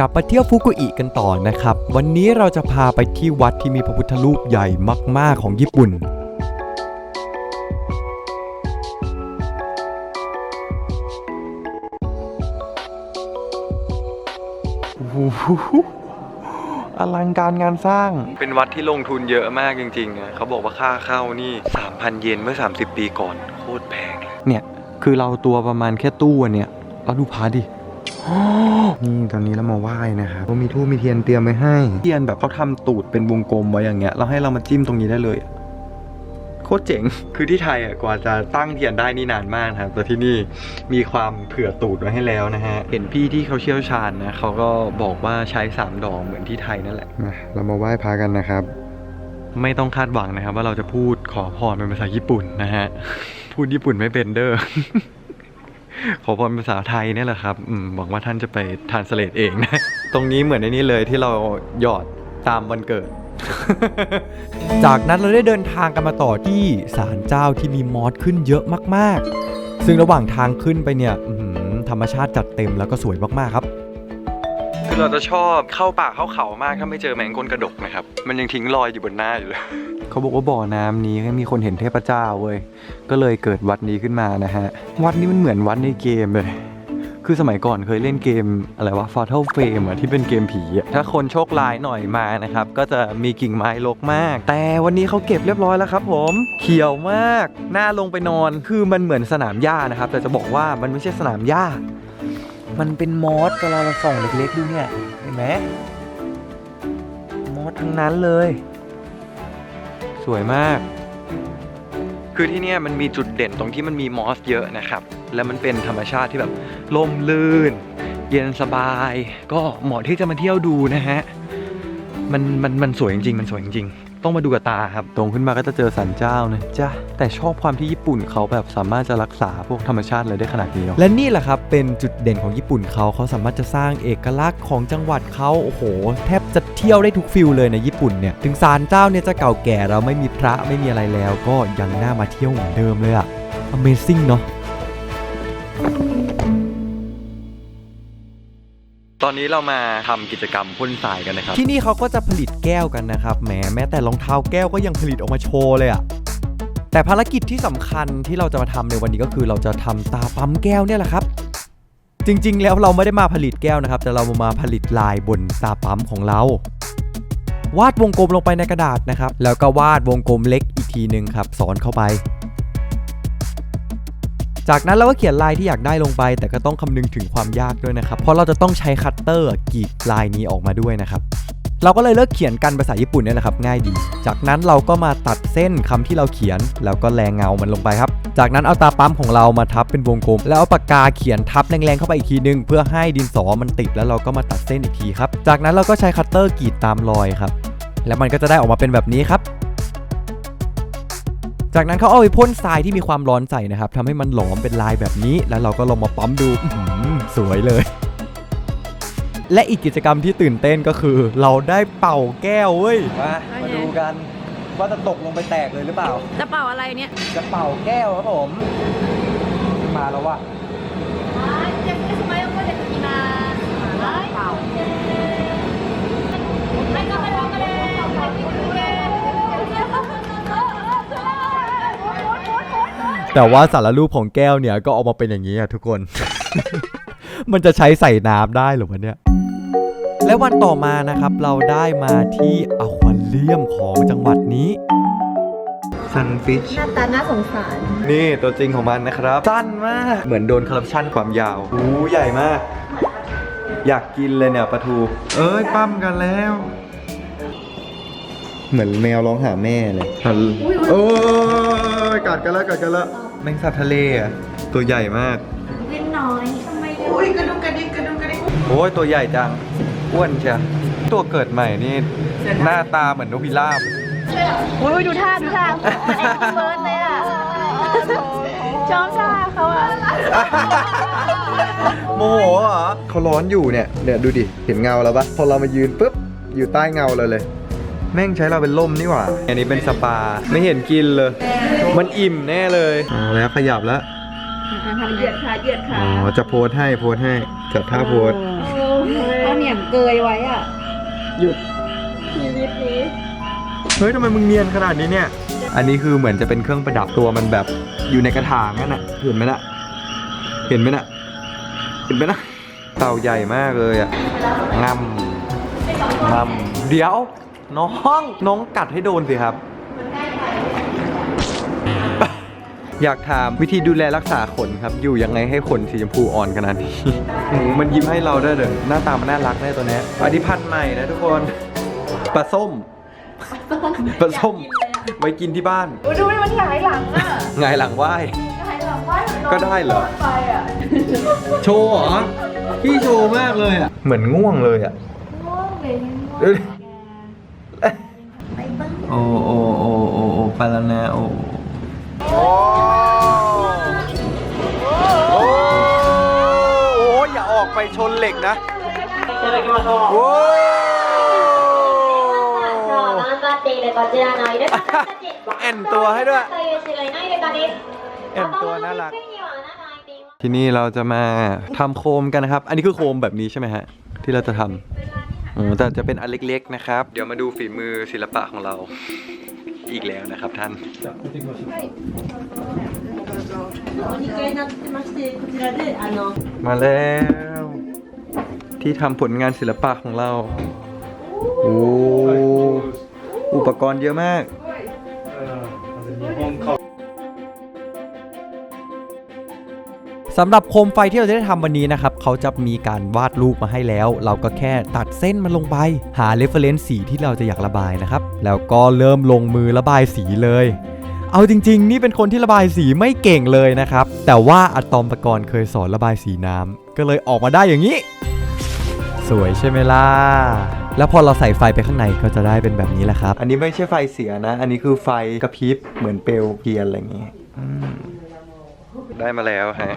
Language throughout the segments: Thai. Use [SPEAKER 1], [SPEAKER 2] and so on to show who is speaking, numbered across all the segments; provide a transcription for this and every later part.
[SPEAKER 1] กลับมาเที่ยวฟุกุอิกันต่อนะครับ วันนี้เราจะพาไปที่วัดที่มีพระพุทธรูปใหญ่มาก ๆ ของญี่ปุ่น โอ้โหอลังการงานสร้าง เป็นวัดที่ลงทุนเยอะมากจริงๆอะเขาบอกว่าค่าเข้านี่ 3,000 เยนเมื่อ 30 ปีก่อน โคตรแพงเลย เนี่ย คือเราตัวประมาณแค่ตู้อันเนี่ย เราดูพาดิ นี่ตอนนี้เรามาไหว้นะครับก็มีทูบมีเทียนเตรียมไว้ให้ เทียนแบบเขาทำตูดเป็นวงกลมไว้อย่างเงี้ยแล้วให้เรามาจิ้มตรงนี้ได้เลยโคตรเจ๋ง คือที่ไทยอะกว่าจะตั้งเทียนได้นี่นานมากครับ แต่ที่นี่มีความเผื่อตูดไว้ให้แล้วนะฮะ เห็นพี่ที่เขาเชี่ยวชาญนะเขาก็บอกว่าใช้สามดอกเหมือนที่ไทยนั่นแหละ เรามาไหว้พระกันนะครับ ไม่ต้องคาดหวังนะครับ ว่าเราจะพูดขอพรเป็นภาษาญี่ปุ่นนะฮะ พูดญี่ปุ่นไม่เป็นเด้อ ขอพรภาษาไทยเนี่ยแหละครับอืมหวังว่าท่านจะไปทานสเลตเองนะ ตรงนี้เหมือนในนี้เลยที่เราหยอดตามวันเกิด จากนั้นเราได้เดินทางกันมาต่อที่ศาลเจ้าที่มีมอสขึ้นเยอะมากๆ ซึ่งระหว่างทางขึ้นไปเนี่ยอื้อหือธรรมชาติจัดเต็มแล้วก็สวยมากๆครับคือเราจะชอบเข้าป่าเข้าเขามากถ้าไม่เจอแมงก้นกระดกนะครับ มันยังทิ้งรอยอยู่บนหน้าอยู่เลย เขาบอกว่าบ่อน้ำนี้มีคนเห็นเทพเจ้าเว้ย ก็เลยเกิดวัดนี้ขึ้นมานะฮะ วัดนี้มันเหมือนวัดในเกมเลย คือสมัยก่อนเคยเล่นเกมอะไรวะ Fatal Frame อะที่เป็นเกมผีอะถ้าคนโชคร้ายหน่อยมานะครับ ก็จะมีกิ่งไม้รกมาก แต่วันนี้เขาเก็บเรียบร้อยแล้วครับผม เขียวมาก หน้าลงไปนอน คือมันเหมือนสนามหญ้านะครับ แต่จะบอกว่ามันไม่ใช่สนามหญ้า มันเป็นมอสเวลาเราส่องเล็กๆดูเนี่ย เห็นไหมมอสทั้งนั้นเลย สวยมาก คือที่เนี่ยมันมีจุดเด่นตรงที่มันมีมอสเยอะนะครับ แล้วมันเป็นธรรมชาติที่แบบลมลื่น เย็นสบาย ก็เหมาะที่จะมาเที่ยวดูนะฮะ มันมันมันสวยจริงๆ มันสวยจริงๆ ต้องมาดูกับตาครับ ตรงขึ้นมาก็จะเจอสันเจ้านะจ้ะแต่ชอบความที่ญี่ปุ่นเขาแบบสามารถจะรักษาพวกธรรมชาติอะไรได้ขนาดนี้เนาะและนี่แหละครับ เป็นจุดเด่นของญี่ปุ่นเขาเขาสามารถจะสร้างเอกลักษณ์ของจังหวัดเขาโอ้โห แทบจะเที่ยวได้ทุกฟิลเลยในญี่ปุ่นเนี่ยถึงศาลเจ้าเนี่ยจะเก่าแก่เราไม่มีพระไม่มีอะไรแล้ว ก็ยังน่ามาเที่ยวเหมือนเดิมเลยอะ Amazing เนาะ ตอนนี้เรามาทำกิจกรรมพ่นทรายกันนะครับ ที่นี่เขาก็จะผลิตแก้วกันนะครับแหมแม้แต่รองเท้าแก้วก็ยังผลิตออกมาโชว์เลยอะแต่ภารกิจที่สำคัญที่เราจะมาทำในวันนี้ก็คือเราจะทำตาปั๊มแก้วเนี่ยแหละครับ จริงๆ แล้วเราไม่ได้มาผลิตแก้วนะครับ แต่เรามาผลิตลายบนตาปั๊มของเรา วาดวงกลมลงไปในกระดาษนะครับ แล้วก็วาดวงกลมเล็กอีกทีหนึ่งครับสอนเข้าไป จากนั้นเราก็เขียนลายที่อยากได้ลงไป แต่ก็ต้องคำนึงถึงความยากด้วยนะครับ เพราะเราจะต้องใช้คัตเตอร์กรีดลายนี้ออกมาด้วยนะครับเราก็เลยเลิกเขียนกันภาษาญี่ปุ่นเนี่ยแหละครับง่ายดี จากนั้นเราก็มาตัดเส้นคำที่เราเขียน แล้วก็แรงเงามันลงไปครับ จากนั้นเอาตาปั๊มของเรามาทับเป็นวงกลม แล้วเอาปากกาเขียนทับแรงๆเข้าไปอีกทีนึง เพื่อให้ดินสอมันติดแล้วเราก็มาตัดเส้นอีกทีครับ จากนั้นเราก็ใช้คัตเตอร์กรีดตามรอยครับ แล้วมันก็จะได้ออกมาเป็นแบบนี้ครับ จากนั้นเขาเอาไปพ่นทรายที่มีความร้อนใส่นะครับทำให้มันหลอมเป็นลายแบบนี้ แล้วเราก็ลองมาปั๊มดูอื้อหือสวยเลย และอีกกิจกรรมที่ตื่นเต้นก็คือ เราได้เป่าแก้วเว้ยมามาดูกัน ว่าจะตกลงไปแตกเลยหรือเปล่า
[SPEAKER 2] จะเป่าอะไรเนี่ย
[SPEAKER 1] จะเป่าแก้วครับผม มาแล้วว่ะ แต่ว่าสารรูปของแก้วเนี่ยก็ออกมาเป็นอย่างนี้อะทุกคน มันจะใช้ใส่น้ำได้หรือวะเนี่ย และวันต่อมานะครับเราได้มาที่อควาเรียมของจังหวัดนี้ Sunfish
[SPEAKER 2] หน้าตาน่าสงสาร
[SPEAKER 1] นี่ตัวจริงของมันนะครับ สั้นมาก เหมือนโดนคอร์รัปชันความยาวโอ้ใหญ่มาก อยากกินเลยเนี่ยปลาทู เอ้ยปั้มกันแล้ว เหมือนแมวร้องหาแม่เลยโอ้ยกัดกันแล้วกัดกันแล้ว แมงสาบทะเลอะตัวใหญ่มาก
[SPEAKER 2] เว้นน้อยทำไม
[SPEAKER 3] อุ้ยกระดุกกระดิกกระดุกกระดิก
[SPEAKER 1] โอ้ยตัวใหญ่จังอ้วนเชียตัวเกิดใหม่นี่หน้าตาเหมือนนกพิราบ
[SPEAKER 2] อุ้ยดูท่าดูท่าไอ้คุณเบิร์ดเลยอะชอบท่าเขาอะ
[SPEAKER 1] โมโหเหรอเขาร้อนอยู่เนี่ยเนี่ยดูดิเห็นเงาแล้วปะพอเรามายืนปุ๊บอยู่ใต้เงาเราเลย แม่งใช้เราเป็นล่มนี่หว่า อันนี้เป็นสปา ไม่เห็นกินเลย มันอิ่มแน่เลยเอาแล้วขยับแล้ว
[SPEAKER 2] ทำเหยียดขาเหยียดขา
[SPEAKER 1] อ๋อจะโพสให้โพสให้จัดท่าโพส
[SPEAKER 2] ตอนนี้เหนี่ยมเกยไว้อะ
[SPEAKER 1] หยุด
[SPEAKER 2] ชีวิตนี้
[SPEAKER 1] เฮ้ยทำไมมึงเนียนขนาดนี้เนี่ย อันนี้คือเหมือนจะเป็นเครื่องประดับตัวมันแบบอยู่ในกระถางนั่นน่ะ เห็นไหมน่ะ เห็นไหมน่ะ เห็นไหมน่ะ เต่าใหญ่มากเลยอะงำงำเดี๋ยว น้อง น้องกัดให้โดนสิครับ อยากถามวิธีดูแลรักษาขนครับ อยู่ยังไงให้ขนสีชมพูอ่อนขนาดนี้โอ้โหมันยิ้มให้เราได้วยเด้อหน้าตามันน่ารักแน่ตัวเนี้ยอันนี้พันธุ์ใหม่นะทุกคนปลาส้มปลาส้มไว้กินที่บ้าน
[SPEAKER 2] ดูดิมันหงายหลังอะ
[SPEAKER 1] ไงหลังไหว้
[SPEAKER 2] หงายหลังว่า
[SPEAKER 1] ก็ได้เหรอ
[SPEAKER 2] ไปอะ
[SPEAKER 1] โชว์เหรอพี่โชว์มากเลยอะ เหมือนง่วงเลยอะ
[SPEAKER 2] ง่วงเลย
[SPEAKER 1] เอ้ยโโอ้โอ้โอ้โอ้ไปแล้วนะโอ้โอ้โอ้อย่าออกไปชนเหล็กนะโอ้แอนตัวให้ด้วยแอนตัวน่ารักที่นี่เราจะมาทำโคมกันนะครับ อันนี้คือโคมแบบนี้ใช่ไหมฮะ ที่เราจะทำ อืมแต่จะเป็นอันเล็กๆนะครับ เดี๋ยวมาดูฝีมือศิลปะของเรา อีกแล้วนะครับท่าน
[SPEAKER 3] 2階になってましてこちらであの
[SPEAKER 1] มาแล้ว ที่ทำผลงานศิลปะของเรา โอ้ อุปกรณ์เยอะมาก
[SPEAKER 4] สำหรับโคมไฟที่เราจะได้ทำวันนี้นะครับเขาจะมีการวาดรูปมาให้แล้ว เราก็แค่ตัดเส้นมันลงไป หาเรฟเฟรนซ์สีที่เราจะอยากระบายนะครับ แล้วก็เริ่มลงมือระบายสีเลย เอาจริง ๆ นี่เป็นคนที่ระบายสีไม่เก่งเลยนะครับ แต่ว่าอะตอมปกรณ์เคยสอนระบายสีน้ำก็เลยออกมาได้อย่างนี้ สวยใช่ไหมล่ะแล้วพอเราใส่ไฟไปข้างในก็จะได้เป็นแบบนี้แหละครับ
[SPEAKER 1] อันนี้ไม่ใช่ไฟเสียนะ อันนี้คือไฟกระพริบเหมือนเปลวเทียนอะไรอย่างงี้อืม ได้มาแล้วฮะ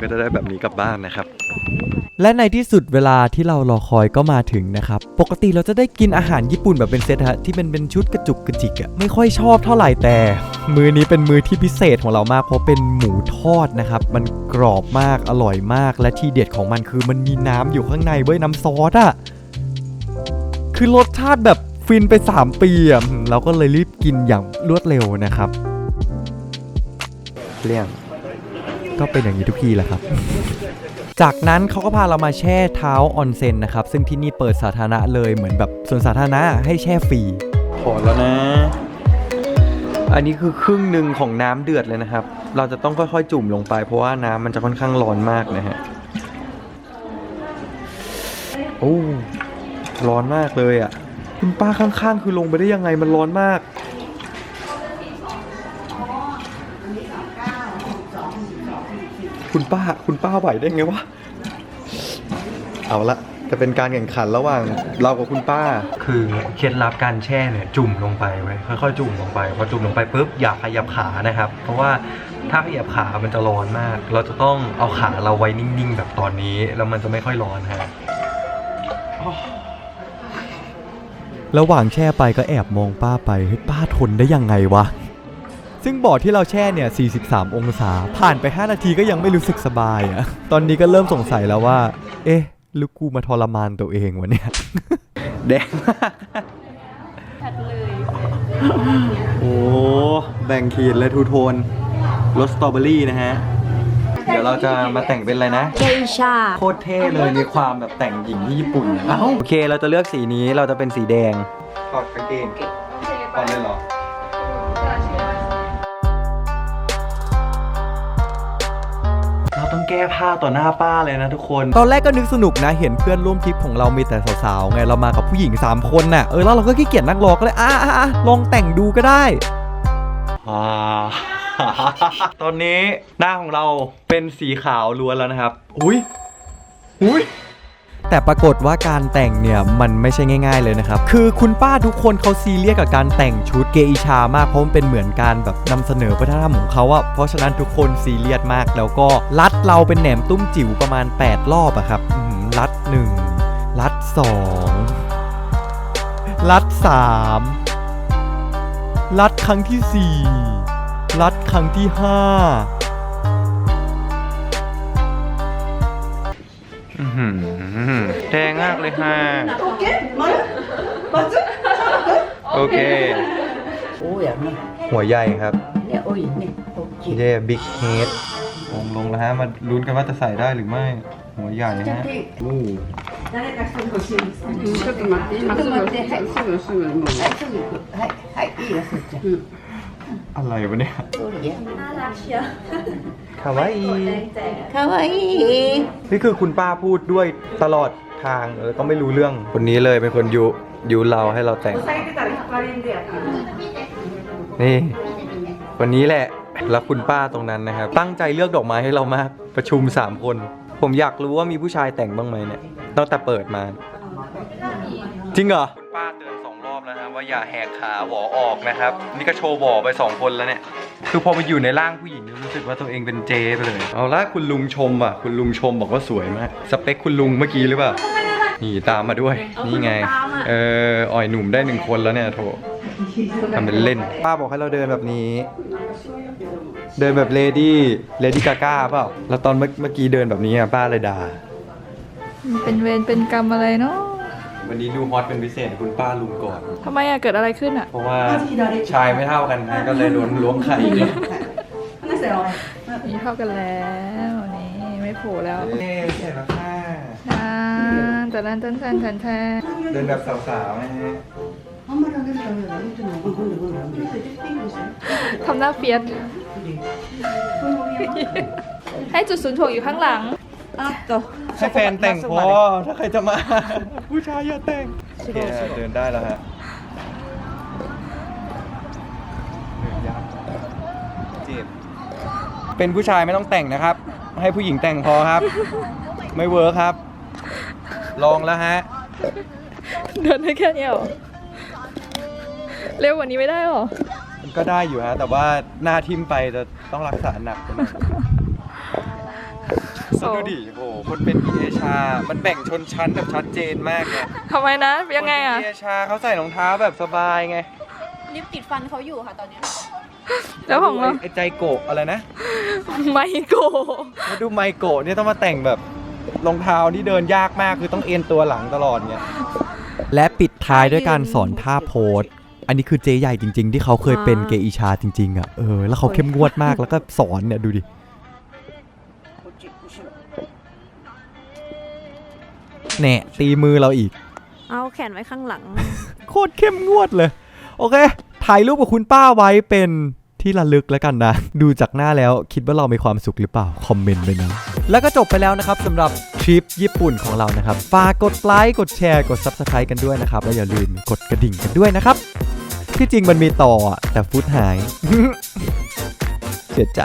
[SPEAKER 1] ก็จะได้แบบนี้กลับบ้านนะครับ
[SPEAKER 4] และในที่สุดเวลาที่เรารอคอยก็มาถึงนะครับ ปกติเราจะได้กินอาหารญี่ปุ่นแบบเป็นเซตฮะที่เป็นเป็นชุดกระจุกกระจิกอะไม่ค่อยชอบเท่าไหร่แต่ มือนี้เป็นมือที่พิเศษของเรามาก เพราะเป็นหมูทอดนะครับ มันกรอบมากอร่อยมาก และที่เด็ดของมันคือมันมีน้ำอยู่ข้างในเว้ยน้ำซอสอะคือรสชาติแบบฟินไป 3 ปีอะเราก็เลยรีบกินอย่างรวดเร็วนะครับ
[SPEAKER 1] เลี่ยง
[SPEAKER 4] ก็เป็นอย่างนี้ทุกทีแหละครับ จากนั้นเขาก็พาเรามาแช่เท้าออนเซ็นนะครับ ซึ่งที่นี่เปิดสาธารณะเลยเหมือนแบบส่วนสาธารณะให้แช่ฟรี
[SPEAKER 1] ขอแล้วนะ อันนี้คือครึ่งหนึ่งของน้ำเดือดเลยนะครับ เราจะต้องค่อยๆ จุ่มลงไป เพราะว่าน้ำมันจะค่อนข้างร้อนมากนะฮะโอ้ร้อนมากเลยอะ คุณป้าข้างๆ คือลงไปได้ยังไงมันร้อนมาก คุณป้าคุณป้าไหวได้ไงวะ เอาละจะเป็นการแข่งขันระหว่างเรากับคุณป้า คือเคล็ดลับการแช่เนี่ยจุ่มลงไปไว้ค่อยๆ จุ่มลงไปพอจุ่มลงไปปุ๊บอย่าขยับขานะครับ เพราะว่าถ้าขยับขามันจะร้อนมาก เราจะต้องเอาขาเราไว้นิ่งๆ แบบตอนนี้แล้วมันจะไม่ค่อยร้อนฮะ
[SPEAKER 4] ระหว่างแช่ไปก็แอบมองป้าไปเฮ้ยป้าทนได้ยังไงวะ ซึ่งบ่อที่เราแช่เนี่ย 43 องศา ผ่านไป 5 นาทีก็ยังไม่รู้สึกสบายอะ่ะ ตอนนี้ก็เริ่มสงสัยแล้วว่า เอ๊ะหรือกูมาทรมานตัวเองวะเนี่ย
[SPEAKER 1] แดงมาก
[SPEAKER 2] ชัดเลย
[SPEAKER 1] โอ้แบ่งขีดและทูโทนรสสตรอเบอรี่นะฮะ เดี๋ยวเราจะมาแต่งเป็นอะไรนะ
[SPEAKER 2] เกชา
[SPEAKER 1] โคตรเท่เลยมีความแบบแต่งหญิงที่ญี่ปุ่นเอ้าโอเค เราจะเลือกสีนี้เราจะเป็นสีแดงถอดกางเกงก่อนเลยเหรอ ต้องแก้ผ้าต่อหน้าป้าเลยนะทุกคน
[SPEAKER 4] ตอนแรกก็นึกสนุกนะ เห็นเพื่อนร่วมทริปของเรามีแต่สาวๆไงเรามากับผู้หญิง 3 คนน่ะเออแล้วเราก็ขี้เกียจนั่งรอก็เลยอะอะอะลองแต่งดูก็ได้
[SPEAKER 1] อ่าตอนนี้หน้าของเราเป็นสีขาวล้วนแล้วนะครับ อุ้ยอุ้ย
[SPEAKER 4] แต่ปรากฏว่าการแต่งเนี่ยมันไม่ใช่ง่าย ๆเลยนะครับ คือคุณป้าทุกคนเขาซีเรียสกับการแต่งชุดเกอิชามากเพราะมันเป็นเหมือนการแบบนำเสนอวัฒนธรรมของเขาอะเพราะฉะนั้นทุกคนซีเรียสมาก แล้วก็รัดเราเป็นแหนมตุ้มจิ๋วประมาณ 8 รอบอะครับรัด 1 รัด 2 รัด 3 รัดครั้งที่ 4 รัดครั้งที่ 5
[SPEAKER 1] อือหือแดงม เลย ห้า
[SPEAKER 3] オッケー丸バツ
[SPEAKER 1] โอเค
[SPEAKER 3] おやな
[SPEAKER 1] หัวใหญ่ครับ
[SPEAKER 3] ね多いね大きい
[SPEAKER 1] เย่บิ๊กเฮดลงลงแล้วฮะ มาลุ้นกันว่าจะใส่ได้หรือไม่ หัวใหญ่ฮะอู้
[SPEAKER 3] 誰か一人欲しいですか
[SPEAKER 5] ちょっと待って、今すぐ、すぐ、すぐ、もう。
[SPEAKER 3] はいすぐ行くはいはいいいよすっちゃん
[SPEAKER 1] อะไรวะเนี่ย
[SPEAKER 3] どれや
[SPEAKER 2] น่ารักเชียว
[SPEAKER 1] คาวาอิ
[SPEAKER 3] かわいい
[SPEAKER 1] นี่คือคุณป้าพูดด้วยตลอด ทางแล้วก็ไม่รู้เรื่อง คนนี้เลยเป็นคนยุยุเราให้เราแต่ง นี่วันนี้แหละแล้วคุณป้าตรงนั้นนะครับ ตั้งใจเลือกดอกไม้ให้เรามากประชุม 3 คน ผมอยากรู้ว่ามีผู้ชายแต่งบ้างไหมเนี่ยตั้งแต่เปิดมา จริงเหรอคุณป้าเตือนสองรอบแล้วนะว่าอย่าแหกขาหวอออกนะครับ นี่ก็โชว์หวอไปสองคนแล้วเนี่ย คือพอไปอยู่ในร่างผู้หญิงเนี่ยรู้สึกว่าตัวเองเป็นเจไปเลย เอาละคุณลุงชมอะ คุณลุงชมบอกว่าสวยมาก สเปคคุณลุงเมื่อกี้หรือเปล่า นี่ตามมาด้วย นี่ไง เอออ่อยหนุ่มได้หนึ่งคนแล้วเนี่ยโถทำเป็นเล่น ป้าบอกให้เราเดินแบบนี้ เดินแบบเลดี้เลดี้กาก้าเปล่า แล้วตอนเมื่อเมื่อกี้เดินแบบนี้อะป้าเลยด่า
[SPEAKER 2] เป็นเวรเป็นกรรมอะไรเนาะ
[SPEAKER 1] วันนี้ดูฮอตเป็นพิเศษคุณป้าลุงก่อน
[SPEAKER 2] ทำไมอะเกิดอะไรขึ้นอะ
[SPEAKER 1] เพราะว่าชายไม่เท่ากันก็เลยล้วงล้วงไข่อีกแน่า
[SPEAKER 3] เสียดาย
[SPEAKER 2] นี่เท่ากันแล้วนี่ไม่โผล่แล้ว
[SPEAKER 1] เย้เสร็จแล้ค่ะ
[SPEAKER 2] อ่าแต่นั้นตันตันตันตัน
[SPEAKER 1] เดินแบบสาวๆนะฮะ
[SPEAKER 3] 엄마랑 그래서 아무튼 먹은 건데 그럼 그래서 이제 땡기세 요.
[SPEAKER 2] ทำหน้าเฟียส ให้จุดศูนย์ถ่วงอยู่ข้างหลัง
[SPEAKER 3] 알았 어.
[SPEAKER 1] ให้แฟนแต่งพอถ้าใครจะมา ผู้ชายอย่าแต่งโอเคเดินได้แล้วฮะเดินยากเจ็บเป็นผู้ชายไม่ต้องแต่งนะครับ ให้ผู้หญิงแต่งพอครับ ไม่เวิร์คครับ ลองแล้วฮะ
[SPEAKER 2] เดินได้แค่เนี้ยเหรอเร็วกว่านี้ไม่ได้หรอ
[SPEAKER 1] มันก็ได้อยู่ฮะ แต่ว่าหน้าทิ่มไปจะต้องรักษาหนักกว่านั้น
[SPEAKER 2] โอ้
[SPEAKER 1] ดูดิโอ้โหคนเป็นพีเอชา มันแบ่งชนชั้นแบบชัดเจนมากเลย
[SPEAKER 2] ทำไมนะ ยังไงอะ
[SPEAKER 1] คนเป็นพีเอชาเขาใส่รองเท้าแบบสบายไง
[SPEAKER 6] ลิปติดฟันเขาอยู่ค่ะตอนเนี้ย
[SPEAKER 2] แล้วของเรา
[SPEAKER 1] ไอ้ใจโกะอะไรนะ
[SPEAKER 2] ไมโกะ
[SPEAKER 1] มาดูไมโกะเนี่ยต้องมาแต่งแบบรองเท้าที่เดินยากมากคือต้องเอ็นตัวหลังตลอดเนี่ย
[SPEAKER 4] และปิดท้ายด้วยการสอนท่าโพสอันนี้คือเจใหญ่จริง ๆ ที่เขาเคยเป็นเกอิชาจริงๆอะเออแล้วเขาเข้มงวดมากแล้วก็สอนเนี่ยดูดิ แน่ตีมือเราอีก
[SPEAKER 6] เอาแขนไว้ข้างหลัง
[SPEAKER 4] โคตรเข้มงวดเลย โอเค ถ่ายรูปกับคุณป้าไว้เป็นที่ระลึกแล้วกันนะ ดูจากหน้าแล้วคิดว่าเรามีความสุขหรือเปล่า คอมเมนต์ไปนะ แล้วก็จบไปแล้วนะครับสำหรับทริปญี่ปุ่นของเรานะครับ ฝากกดไลค์กดแชร์กด Subscribe กันด้วยนะครับ แล้วอย่าลืมกดกระดิ่งกันด้วยนะครับ ที่จริงมันมีต่ออะแต่ฟุตหาย เสียใจ